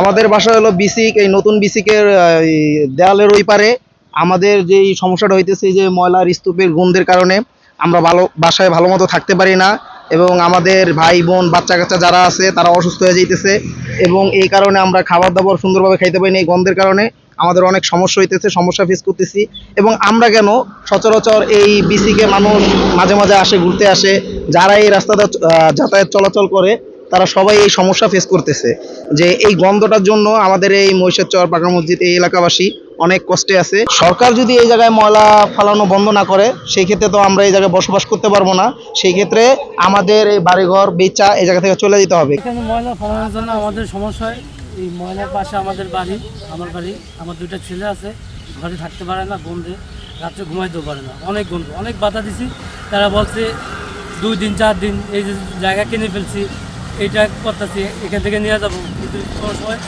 আমাদের বাসা হলো বিসিক এই নতুন বিসিকের দেয়ালের ওই পারে। আমাদের যে সমস্যাটা হইতেছে যে ময়লার স্তূপের গন্ধের কারণে আমরা ভালো, বাসায় ভালো মতো থাকতে পারি না এবং আমাদের ভাই, বোন, বাচ্চা কাচ্চা যারা আছে, তারা অসুস্থ হয়ে যাইতেছে এবং এই কারণে আমরা খাবার দাবার সুন্দরভাবে খাইতে পারি না এই গন্ধের কারণে। আমাদের অনেক সমস্যা হইতেছে, সমস্যা ফেস করতেছি এবং আমরা কেন সচরাচর এই বিসিকে মানুষ মাঝে মাঝে আসে, ঘুরতে আসে, যারা এই রাস্তাটা যাতায়াত চলাচল করে তারা সবাই এই সমস্যা ফেস করতেছে যে এই গন্ধটার জন্য আমাদের এই মহিষের চর পাকা মসজিদ, এই এলাকাবাসী অনেক কষ্টে আছে। সরকার যদি এই জায়গায় ময়লা ফালানো বন্ধ না করে, সেই ক্ষেত্রে তো আমরা এই জায়গায় বসবাস করতে পারব না। সেই ক্ষেত্রে আমাদের এই বাড়িঘর, বেচা এই জায়গা থেকে চলে যেতে হবে। ময়লা ফেলানোর জন্য আমাদের সমস্যা হয়। এই ময়লার পাশে আমাদের বাড়ি, আমার বাড়ি, আমার দুইটা ছেলে আছে। ঘরে থাকতে পারে না, গন্ধে রাত্রে ঘুমাইতেও পারে না। অনেক গন্ধ, অনেক বাধা দিছি। তারা বলছে, দুই দিন, চার দিন এই জায়গা কিনে ফেলছি এইটা করতেছি এখান থেকে নিয়ে যাব। কিন্তু কোনো সময়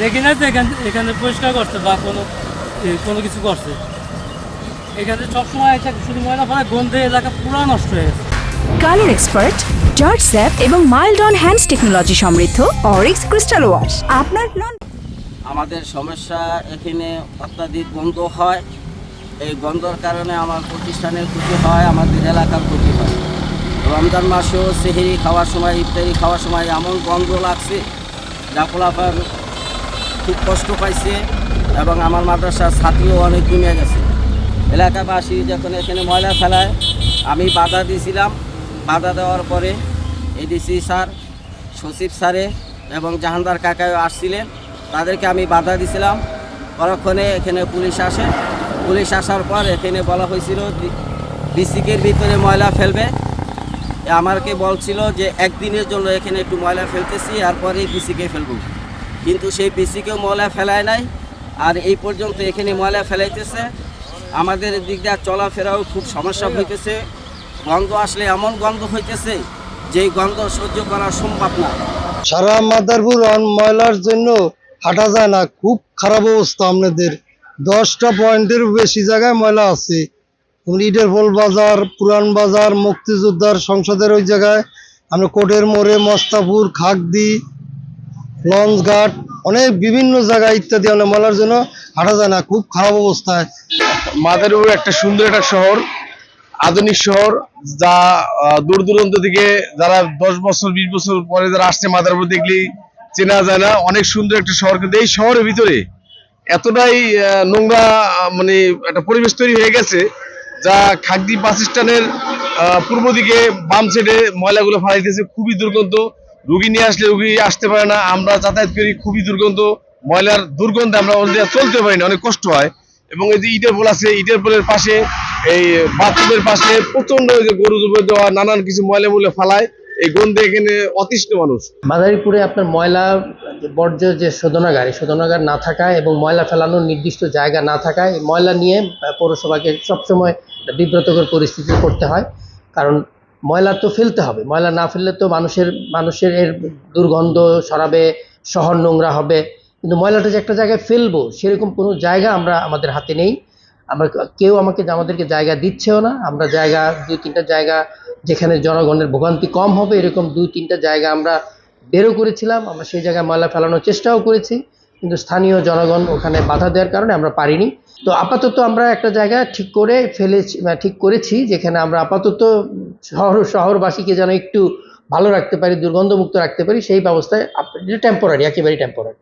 দেখি না যে এখান এখানে পরিষ্কার করছে বা কোনো কোনো কিছু করছে। এখানে সবসময় এটা শুধু ময়লা ফেলা গন্ধে এলাকা পুরো নষ্ট হয়ে গেছে। কালার এক্সপার্ট জর্জ স্যাপ এবং মাইল্ড অন হ্যান্ডস টেকনোলজি সমৃদ্ধ অরিক্স ক্রিস্টাল ওয়াশ। আপনার লন আমাদের সমস্যা এখানে অত্যাধিক গন্ধ হয়। এই গন্ধর কারণে আমার প্রতিষ্ঠানের ক্ষতি হয় আমাদের এলাকার ক্ষতি হয়। রমজান মাসেও সেহেরি খাওয়ার সময়, ইফতারি খাওয়ার সময় এমন গন্ধ লাগছে, যা ফলাফল খুব কষ্ট পাইছে এবং আমার মাদ্রাসার ছাত্রীও অনেক কমে গেছে। এলাকাবাসী যখন এখানে ময়লা ফেলায়, আমি বাধা দিয়েছিলাম। বাধা দেওয়ার পরে এডিসি স্যার, সচিব স্যারে এবং জাহানদার কাকাও আসছিলেন। তাদেরকে আমি বাধা দিছিলাম পরক্ষণে এখানে পুলিশ আসে। পুলিশ আসার পর এখানে বলা হয়েছিল বিসিকের ভিতরে ময়লা ফেলবে। আমাকে বলছিল যে একদিনের জন্য এখানে একটু ময়লা ফেলতেছি আর এরপরে পিসিকে ফেলব। কিন্তু সেই পিসিকেও ময়লা ফেলায় নাই, আর এই পর্যন্ত এখানে ময়লা ফেলাইতেছে। আমাদের দিক দিয়ে চলাফেরাও খুব সমস্যা হইতেছে। গন্ধ আসলে এমন গন্ধ হইতেছে যেই গন্ধ সহ্য করা সম্ভব না। সারা মাদারপুর ময়লার জন্য হাঁটা যায় না। খুব খারাপ অবস্থা আপনাদের দশটা পয়েন্টের বেশি জায়গায় ময়লা আছে। ইটের বাজার, পুরান বাজার, মুক্তিযোদ্ধার সংসদের ওই জায়গায়। আমরা কোটের মোড়ে, মস্তাপুর, খাগদি, লঞ্চঘাট, অনেক বিভিন্ন জায়গায় ইত্যাদি আমরা ময়লার জন্য হাঁটা যায় না, খুব খারাপ অবস্থায়। মাদারীপুর একটা সুন্দর একটা শহর, আধুনিক শহর, যা দূর দূরান্ত থেকে যারা দশ বছর, বিশ বছর পরে যারা আসছে মাদারীপুর দেখলেই চেনা যায় না। অনেক সুন্দর একটা শহর, কিন্তু এই শহরের ভিতরে এতটাই নোংরা মানে একটা পরিবেশ তৈরি হয়ে গেছে যা খাগদি বাস স্ট্যান্ডের পূর্ব দিকে বাম সাইডে ময়লাগুলো ফালাইতেছে খুবই দুর্গন্ধ। রুগী নিয়ে আসলে রুগী আসতে পারে না। আমরা যাতায়াত করি, খুবই দুর্গন্ধ। ময়লার দুর্গন্ধে আমরা চলতে পারি না, অনেক কষ্ট হয়। এবং এই যে ইটের পোল আছে, ইটের পোলের পাশে, এই বাথরুমের পাশে প্রচণ্ড যে গরু জুবে দেওয়া, নানান কিছু ময়লা মূল্য ফালায়। এই গন্ধে এখানে অতিষ্ঠ মানুষ। মাদারীপুরে আপনার ময়লা বর্জ্য যে শোধনাগার, এই শোধনাগার না থাকায় এবং ময়লা ফেলানোর নির্দিষ্ট জায়গা না থাকায় ময়লা নিয়ে পৌরসভাকে সবসময় বিব্রতকর পরিস্থিতি করতে হয়। কারণ ময়লা তো ফেলতে হবে। ময়লা না ফেললে তো মানুষের মানুষের এর দুর্গন্ধ সরাবে শহর নোংরা হবে। কিন্তু ময়লাটা যে একটা জায়গায় ফেলব, সেরকম কোনো জায়গা আমরা আমাদের হাতে নেই। আমরা কেউ আমাকে, আমাদেরকে জায়গা দিচ্ছেও না। আমরা জায়গা, দুই তিনটা জায়গা যেখানে জনগণের ভোগান্তি কম হবে, এরকম দুই তিনটা জায়গা আমরা বেরো করেছিলাম, আমরা সেই জায়গায় ময়লা ফেলানোর চেষ্টাও করেছি, কিন্তু স্থানীয় জনগণ ওখানে বাধা দেওয়ার কারণে আমরা পারিনি। তো আপাতত আমরা একটা জায়গা ঠিক করে ফেলেছি ঠিক করেছি, যেখানে আমরা আপাতত শহর, শহরবাসীকে যেন একটু ভালো রাখতে পারি, দুর্গন্ধমুক্ত রাখতে পারি, সেই ব্যবস্থায় টেম্পোরারি একেবারেই টেম্পোরারি